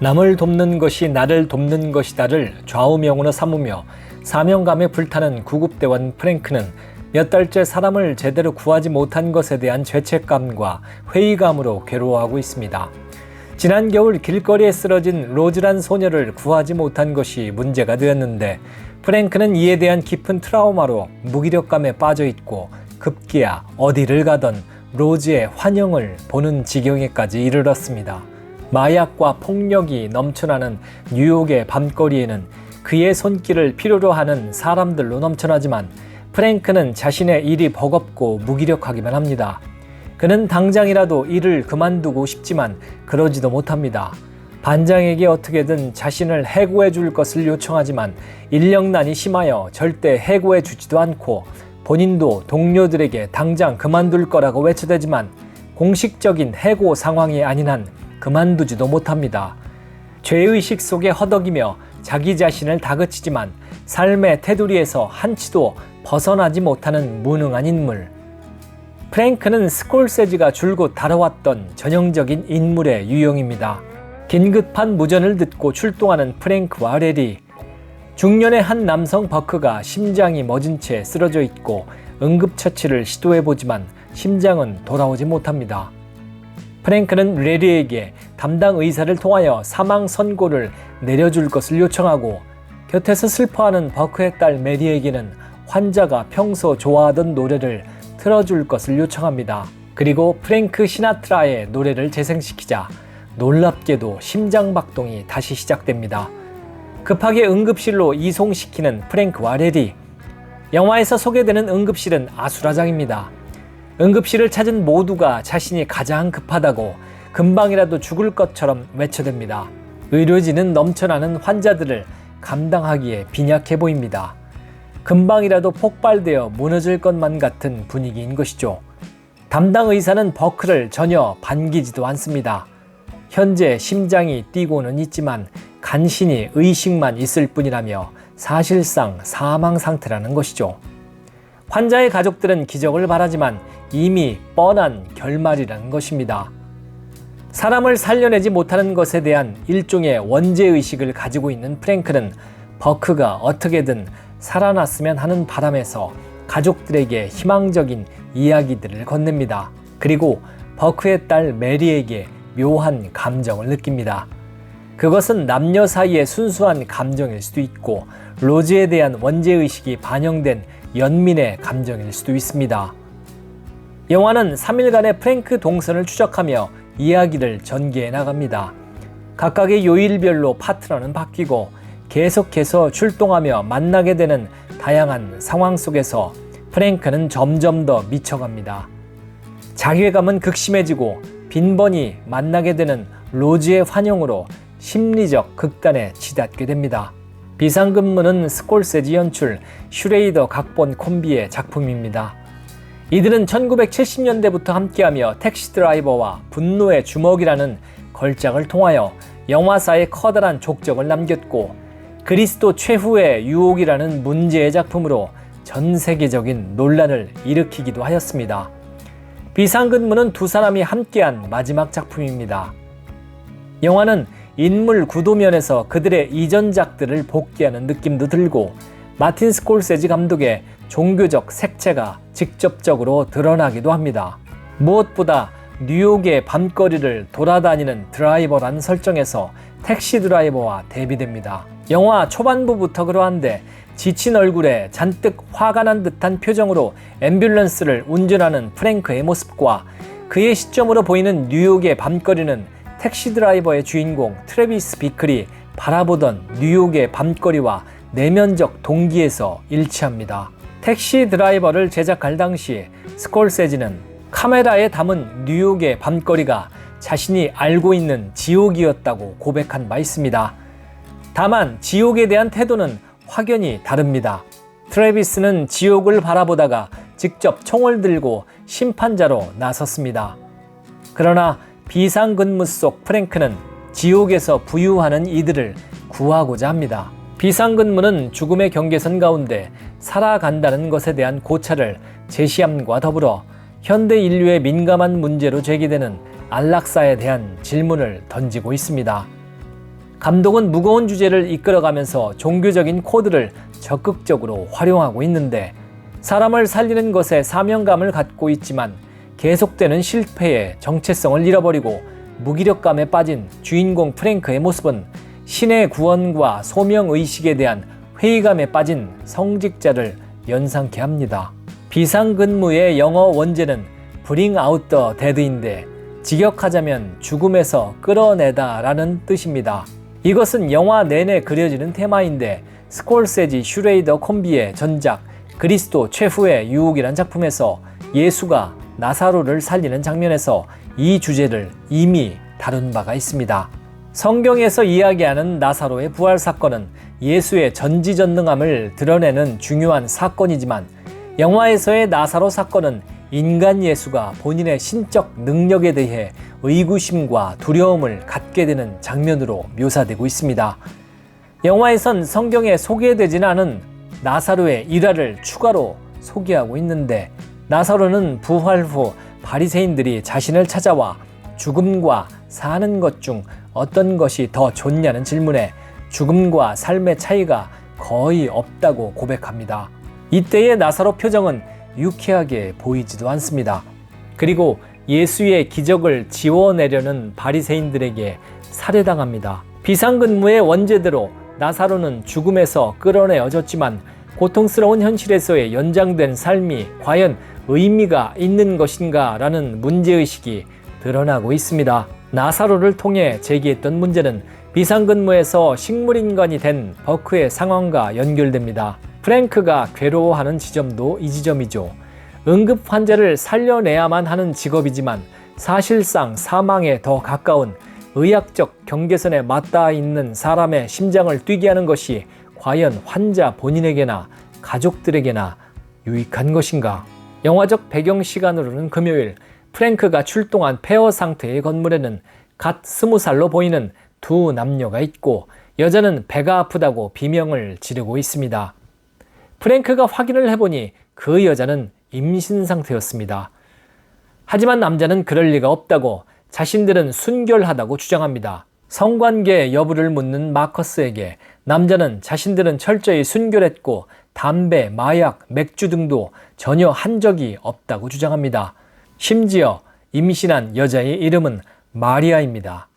남을 돕는 것이 나를 돕는 것이다를 좌우명으로 삼으며 사명감에 불타는 구급대원 프랭크는 몇 달째 사람을 제대로 구하지 못한 것에 대한 죄책감과 회의감으로 괴로워하고 있습니다. 지난 겨울 길거리에 쓰러진 로즈란 소녀를 구하지 못한 것이 문제가 되었는데 프랭크는 이에 대한 깊은 트라우마로 무기력감에 빠져 있고 급기야 어디를 가던 로즈의 환영을 보는 지경에까지 이르렀습니다. 마약과 폭력이 넘쳐나는 뉴욕의 밤거리에는 그의 손길을 필요로 하는 사람들로 넘쳐나지만 프랭크는 자신의 일이 버겁고 무기력하기만 합니다. 그는 당장이라도 일을 그만두고 싶지만 그러지도 못합니다. 반장에게 어떻게든 자신을 해고해 줄 것을 요청하지만 인력난이 심하여 절대 해고해 주지도 않고 본인도 동료들에게 당장 그만둘 거라고 외쳐대지만 공식적인 해고 상황이 아닌 한 그만두지도 못합니다. 죄의식 속에 허덕이며 자기 자신을 다그치지만 삶의 테두리에서 한치도 벗어나지 못하는 무능한 인물. 프랭크는 스콜세지가 줄곧 다뤄왔던 전형적인 인물의 유형입니다. 긴급한 무전을 듣고 출동하는 프랭크와 레리. 중년의 한 남성 버크가 심장이 멎은 채 쓰러져 있고 응급처치를 시도해보지만 심장은 돌아오지 못합니다. 프랭크는 레리에게 담당 의사를 통하여 사망 선고를 내려줄 것을 요청하고 곁에서 슬퍼하는 버크의 딸 메리에게는 환자가 평소 좋아하던 노래를 틀어줄 것을 요청합니다. 그리고 프랭크 시나트라의 노래를 재생시키자 놀랍게도 심장박동이 다시 시작됩니다. 급하게 응급실로 이송시키는 프랭크와 레리. 영화에서 소개되는 응급실은 아수라장입니다. 응급실을 찾은 모두가 자신이 가장 급하다고 금방이라도 죽을 것처럼 외쳐댑니다. 의료진은 넘쳐나는 환자들을 감당하기에 빈약해 보입니다. 금방이라도 폭발되어 무너질 것만 같은 분위기인 것이죠. 담당 의사는 버크를 전혀 반기지도 않습니다. 현재 심장이 뛰고는 있지만 간신히 의식만 있을 뿐이라며 사실상 사망 상태라는 것이죠. 환자의 가족들은 기적을 바라지만 이미 뻔한 결말이라는 것입니다. 사람을 살려내지 못하는 것에 대한 일종의 원죄의식을 가지고 있는 프랭크는 버크가 어떻게든 살아났으면 하는 바람에서 가족들에게 희망적인 이야기들을 건넵니다. 그리고 버크의 딸 메리에게 묘한 감정을 느낍니다. 그것은 남녀 사이의 순수한 감정일 수도 있고 로즈에 대한 원죄의식이 반영된 연민의 감정일 수도 있습니다. 영화는 3일간의 프랭크 동선을 추적하며 이야기를 전개해 나갑니다. 각각의 요일별로 파트너는 바뀌고 계속해서 출동하며 만나게 되는 다양한 상황 속에서 프랭크는 점점 더 미쳐갑니다. 자괴감은 극심해지고 빈번히 만나게 되는 로즈의 환영으로 심리적 극단에 치닫게 됩니다. 비상근무는 스콜세지 연출, 슈레이더 각본 콤비의 작품입니다. 이들은 1970년대부터 함께하며 택시 드라이버와 분노의 주먹이라는 걸작을 통하여 영화사에 커다란 족적을 남겼고 그리스도 최후의 유혹이라는 문제의 작품으로 전 세계적인 논란을 일으키기도 하였습니다. 비상근무는 두 사람이 함께한 마지막 작품입니다. 영화는 인물 구도면에서 그들의 이전작들을 복귀하는 느낌도 들고 마틴 스콜세지 감독의 종교적 색채가 직접적으로 드러나기도 합니다. 무엇보다 뉴욕의 밤거리를 돌아다니는 드라이버라는 설정에서 택시 드라이버와 대비됩니다. 영화 초반부부터 그러한데 지친 얼굴에 잔뜩 화가 난 듯한 표정으로 앰뷸런스를 운전하는 프랭크의 모습과 그의 시점으로 보이는 뉴욕의 밤거리는 택시 드라이버의 주인공 트레비스 비클이 바라보던 뉴욕의 밤거리와 내면적 동기에서 일치합니다. 택시 드라이버를 제작할 당시 스콜세지는 카메라에 담은 뉴욕의 밤거리가 자신이 알고 있는 지옥이었다고 고백한 바 있습니다. 다만 지옥에 대한 태도는 확연히 다릅니다. 트래비스는 지옥을 바라보다가 직접 총을 들고 심판자로 나섰습니다. 그러나 비상근무 속 프랭크는 지옥에서 부유하는 이들을 구하고자 합니다. 비상근무는 죽음의 경계선 가운데 살아간다는 것에 대한 고찰을 제시함과 더불어 현대 인류의 민감한 문제로 제기되는 안락사에 대한 질문을 던지고 있습니다. 감독은 무거운 주제를 이끌어가면서 종교적인 코드를 적극적으로 활용하고 있는데 사람을 살리는 것에 사명감을 갖고 있지만 계속되는 실패에 정체성을 잃어버리고 무기력감에 빠진 주인공 프랭크의 모습은 신의 구원과 소명 의식에 대한 회의감에 빠진 성직자를 연상케 합니다. 비상근무의 영어 원제는 bring out the dead인데 직역하자면 죽음에서 끌어내다 라는 뜻입니다. 이것은 영화 내내 그려지는 테마인데 스콜세지 슈레이더 콤비의 전작 그리스도 최후의 유혹이란 작품에서 예수가 나사로를 살리는 장면에서 이 주제를 이미 다룬 바가 있습니다. 성경에서 이야기하는 나사로의 부활 사건은 예수의 전지전능함을 드러내는 중요한 사건이지만 영화에서의 나사로 사건은 인간 예수가 본인의 신적 능력에 대해 의구심과 두려움을 갖게 되는 장면으로 묘사되고 있습니다. 영화에선 성경에 소개되지는 않은 나사로의 일화를 추가로 소개하고 있는데 나사로는 부활 후 바리새인들이 자신을 찾아와 죽음과 사는 것 중 어떤 것이 더 좋냐는 질문에 죽음과 삶의 차이가 거의 없다고 고백합니다. 이때의 나사로 표정은 유쾌하게 보이지도 않습니다. 그리고 예수의 기적을 지워내려는 바리새인들에게 살해당합니다. 비상근무의 원제대로 나사로는 죽음에서 끌어내어졌지만 고통스러운 현실에서의 연장된 삶이 과연 의미가 있는 것인가 라는 문제의식이 드러나고 있습니다. 나사로를 통해 제기했던 문제는 비상근무에서 식물인간이 된 버크의 상황과 연결됩니다. 프랭크가 괴로워하는 지점도 이 지점이죠. 응급 환자를 살려내야만 하는 직업이지만 사실상 사망에 더 가까운 의학적 경계선에 맞닿아 있는 사람의 심장을 뛰게 하는 것이 과연 환자 본인에게나 가족들에게나 유익한 것인가? 영화적 배경 시간으로는 금요일 프랭크가 출동한 폐허 상태의 건물에는 갓 스무 살로 보이는 두 남녀가 있고 여자는 배가 아프다고 비명을 지르고 있습니다. 프랭크가 확인을 해보니 그 여자는 임신 상태였습니다. 하지만 남자는 그럴 리가 없다고 자신들은 순결하다고 주장합니다. 성관계 여부를 묻는 마커스에게 남자는 자신들은 철저히 순결했고 담배, 마약, 맥주 등도 전혀 한 적이 없다고 주장합니다. 심지어 임신한 여자의 이름은 마리아입니다.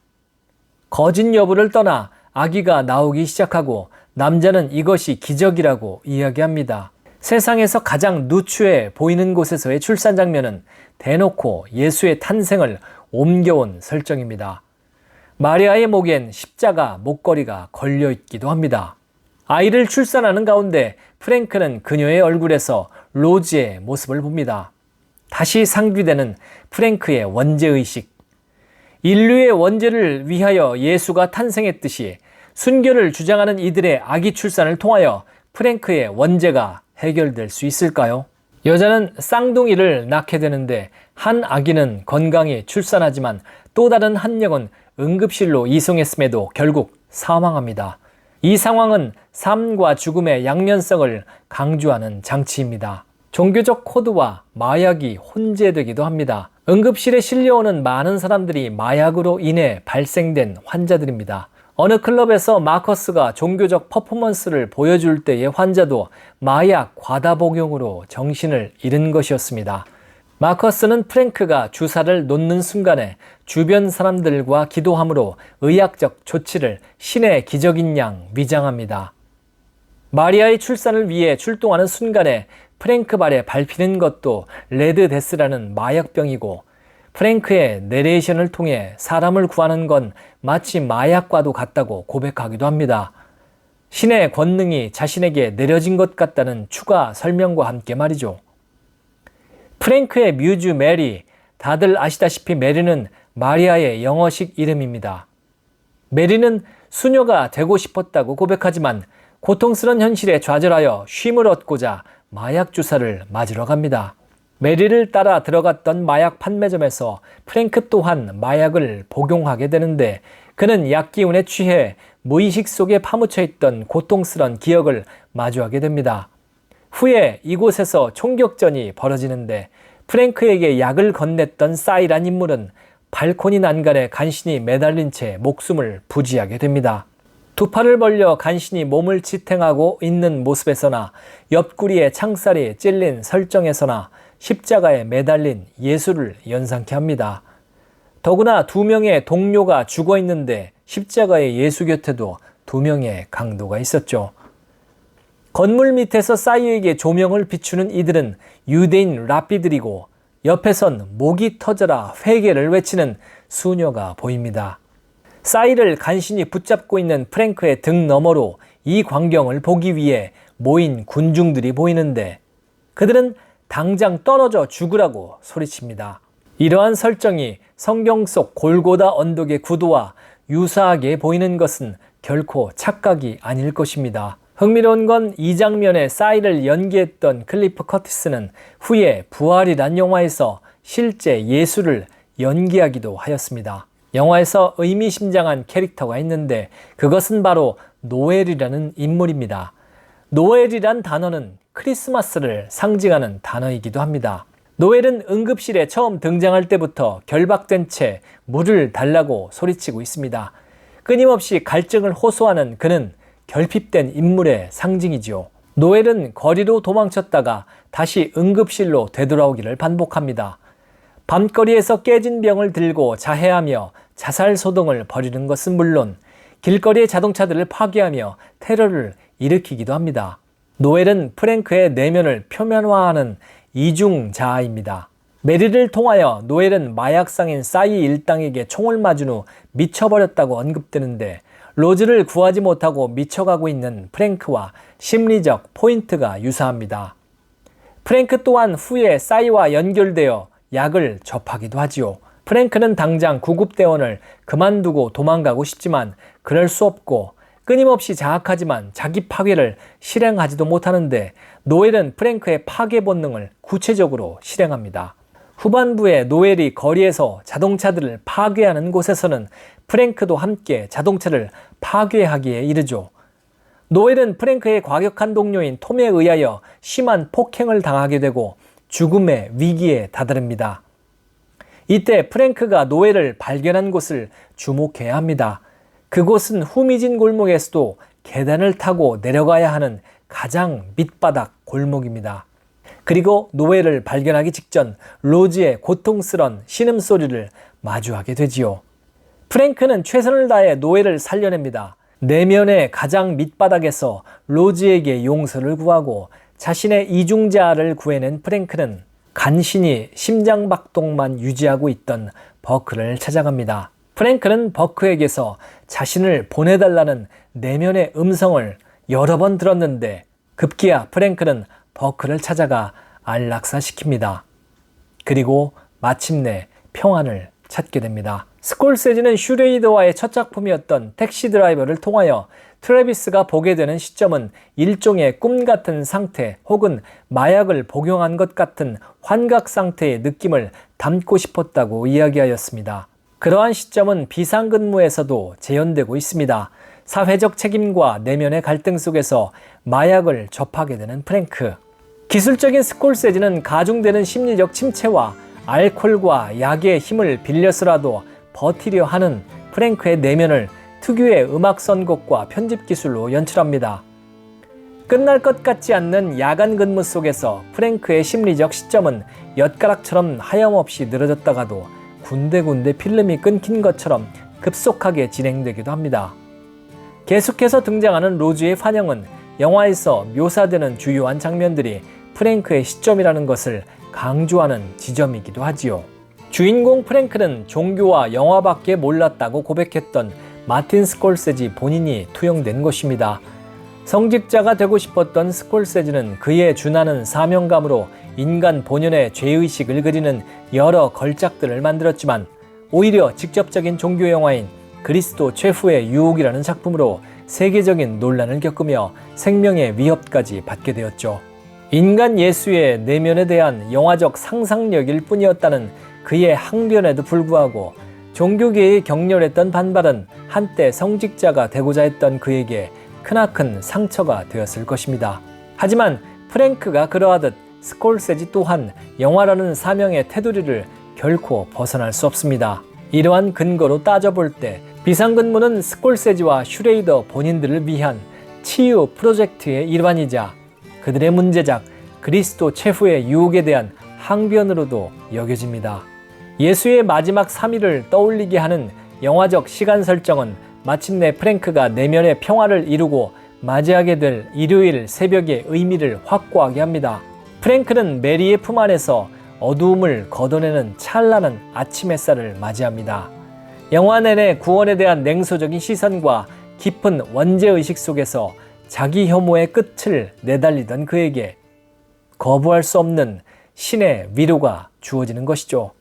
거짓 여부를 떠나 아기가 나오기 시작하고 남자는 이것이 기적이라고 이야기합니다. 세상에서 가장 누추해 보이는 곳에서의 출산 장면은 대놓고 예수의 탄생을 옮겨온 설정입니다. 마리아의 목엔 십자가 목걸이가 걸려 있기도 합니다. 아이를 출산하는 가운데 프랭크는 그녀의 얼굴에서 로즈의 모습을 봅니다. 다시 상기되는 프랭크의 원죄의식. 인류의 원죄를 위하여 예수가 탄생했듯이 순결을 주장하는 이들의 아기 출산을 통하여 프랭크의 원죄가 해결될 수 있을까요? 여자는 쌍둥이를 낳게 되는데 한 아기는 건강히 출산하지만 또 다른 한 영은 응급실로 이송했음에도 결국 사망합니다. 이 상황은 삶과 죽음의 양면성을 강조하는 장치입니다. 종교적 코드와 마약이 혼재되기도 합니다. 응급실에 실려오는 많은 사람들이 마약으로 인해 발생된 환자들입니다. 어느 클럽에서 마커스가 종교적 퍼포먼스를 보여줄 때의 환자도 마약 과다 복용으로 정신을 잃은 것이었습니다. 마커스는 프랭크가 주사를 놓는 순간에 주변 사람들과 기도함으로 의학적 조치를 신의 기적인 양 위장합니다. 마리아의 출산을 위해 출동하는 순간에 프랭크 발에 밟히는 것도 레드 데스라는 마약병이고 프랭크의 내레이션을 통해 사람을 구하는 건 마치 마약과도 같다고 고백하기도 합니다. 신의 권능이 자신에게 내려진 것 같다는 추가 설명과 함께 말이죠. 프랭크의 뮤즈 메리, 다들 아시다시피 메리는 마리아의 영어식 이름입니다. 메리는 수녀가 되고 싶었다고 고백하지만 고통스런 현실에 좌절하여 쉼을 얻고자 마약 주사를 맞으러 갑니다. 메리를 따라 들어갔던 마약 판매점에서 프랭크 또한 마약을 복용하게 되는데 그는 약 기운에 취해 무의식 속에 파묻혀 있던 고통스런 기억을 마주하게 됩니다. 후에 이곳에서 총격전이 벌어지는데 프랭크에게 약을 건넸던 사이란 인물은 발코니 난간에 간신히 매달린 채 목숨을 부지하게 됩니다. 두 팔을 벌려 간신히 몸을 지탱하고 있는 모습에서나 옆구리에 창살이 찔린 설정에서나 십자가에 매달린 예수를 연상케 합니다. 더구나 두 명의 동료가 죽어 있는데 십자가의 예수 곁에도 두 명의 강도가 있었죠. 건물 밑에서 싸이에게 조명을 비추는 이들은 유대인 랍비들이고 옆에선 목이 터져라 회개를 외치는 수녀가 보입니다. 싸이를 간신히 붙잡고 있는 프랭크의 등 너머로 이 광경을 보기 위해 모인 군중들이 보이는데 그들은 당장 떨어져 죽으라고 소리칩니다. 이러한 설정이 성경 속 골고다 언덕의 구도와 유사하게 보이는 것은 결코 착각이 아닐 것입니다. 흥미로운 건 이 장면에 싸이를 연기했던 클리프 커티스는 후에 부활이란 영화에서 실제 예수를 연기하기도 하였습니다. 영화에서 의미심장한 캐릭터가 있는데 그것은 바로 노엘이라는 인물입니다. 노엘이란 단어는 크리스마스를 상징하는 단어이기도 합니다. 노엘은 응급실에 처음 등장할 때부터 결박된 채 물을 달라고 소리치고 있습니다. 끊임없이 갈증을 호소하는 그는 결핍된 인물의 상징이지요. 노엘은 거리로 도망쳤다가 다시 응급실로 되돌아오기를 반복합니다. 밤거리에서 깨진 병을 들고 자해하며 자살 소동을 벌이는 것은 물론 길거리의 자동차들을 파괴하며 테러를 일으키기도 합니다. 노엘은 프랭크의 내면을 표면화하는 이중자아입니다. 메리를 통하여 노엘은 마약상인 싸이 일당에게 총을 맞은 후 미쳐버렸다고 언급되는데 로즈를 구하지 못하고 미쳐가고 있는 프랭크와 심리적 포인트가 유사합니다. 프랭크 또한 후에 싸이와 연결되어 약을 접하기도 하지요. 프랭크는 당장 구급대원을 그만두고 도망가고 싶지만 그럴 수 없고 끊임없이 자학하지만 자기 파괴를 실행하지도 못하는데 노엘은 프랭크의 파괴 본능을 구체적으로 실행합니다. 후반부에 노엘이 거리에서 자동차들을 파괴하는 곳에서는 프랭크도 함께 자동차를 파괴하기에 이르죠. 노엘은 프랭크의 과격한 동료인 톰에 의하여 심한 폭행을 당하게 되고 죽음의 위기에 다다릅니다. 이때 프랭크가 노엘을 발견한 곳을 주목해야 합니다. 그곳은 후미진 골목에서도 계단을 타고 내려가야 하는 가장 밑바닥 골목입니다. 그리고 노엘을 발견하기 직전 로즈의 고통스런 신음소리를 마주하게 되지요. 프랭크는 최선을 다해 노엘을 살려냅니다. 내면의 가장 밑바닥에서 로즈에게 용서를 구하고 자신의 이중자를 구해낸 프랭크는 간신히 심장박동만 유지하고 있던 버크를 찾아갑니다. 프랭크는 버크에게서 자신을 보내달라는 내면의 음성을 여러 번 들었는데 급기야 프랭크는 버크를 찾아가 안락사시킵니다. 그리고 마침내 평안을 찾게 됩니다. 스콜세지는 슈레이더와의 첫 작품이었던 택시 드라이버를 통하여 트래비스가 보게 되는 시점은 일종의 꿈 같은 상태 혹은 마약을 복용한 것 같은 환각 상태의 느낌을 담고 싶었다고 이야기하였습니다. 그러한 시점은 비상근무에서도 재현되고 있습니다. 사회적 책임과 내면의 갈등 속에서 마약을 접하게 되는 프랭크. 기술적인 스콜세지는 가중되는 심리적 침체와 알코올과 약의 힘을 빌려서라도 버티려 하는 프랭크의 내면을 특유의 음악 선곡과 편집 기술로 연출합니다. 끝날 것 같지 않는 야간 근무 속에서 프랭크의 심리적 시점은 엿가락처럼 하염없이 늘어졌다가도 군데군데 필름이 끊긴 것처럼 급속하게 진행되기도 합니다. 계속해서 등장하는 로즈의 환영은 영화에서 묘사되는 주요한 장면들이 프랭크의 시점이라는 것을 강조하는 지점이기도 하지요. 주인공 프랭크는 종교와 영화밖에 몰랐다고 고백했던 마틴 스콜세지 본인이 투영된 것입니다. 성직자가 되고 싶었던 스콜세지는 그의 준하는 사명감으로 인간 본연의 죄의식을 그리는 여러 걸작들을 만들었지만 오히려 직접적인 종교 영화인 그리스도 최후의 유혹이라는 작품으로 세계적인 논란을 겪으며 생명의 위협까지 받게 되었죠. 인간 예수의 내면에 대한 영화적 상상력일 뿐이었다는 그의 항변에도 불구하고 종교계의 격렬했던 반발은 한때 성직자가 되고자 했던 그에게 크나큰 상처가 되었을 것입니다. 하지만 프랭크가 그러하듯 스콜세지 또한 영화라는 사명의 테두리를 결코 벗어날 수 없습니다. 이러한 근거로 따져볼 때 비상근무는 스콜세지와 슈레이더 본인들을 위한 치유 프로젝트의 일환이자 그들의 문제작 그리스도 최후의 유혹에 대한 항변으로도 여겨집니다. 예수의 마지막 3일을 떠올리게 하는 영화적 시간 설정은 마침내 프랭크가 내면의 평화를 이루고 맞이하게 될 일요일 새벽의 의미를 확고하게 합니다. 프랭크는 메리의 품 안에서 어두움을 걷어내는 찬란한 아침 햇살을 맞이합니다. 영화 내내 구원에 대한 냉소적인 시선과 깊은 원죄의식 속에서 자기 혐오의 끝을 내달리던 그에게 거부할 수 없는 신의 위로가 주어지는 것이죠.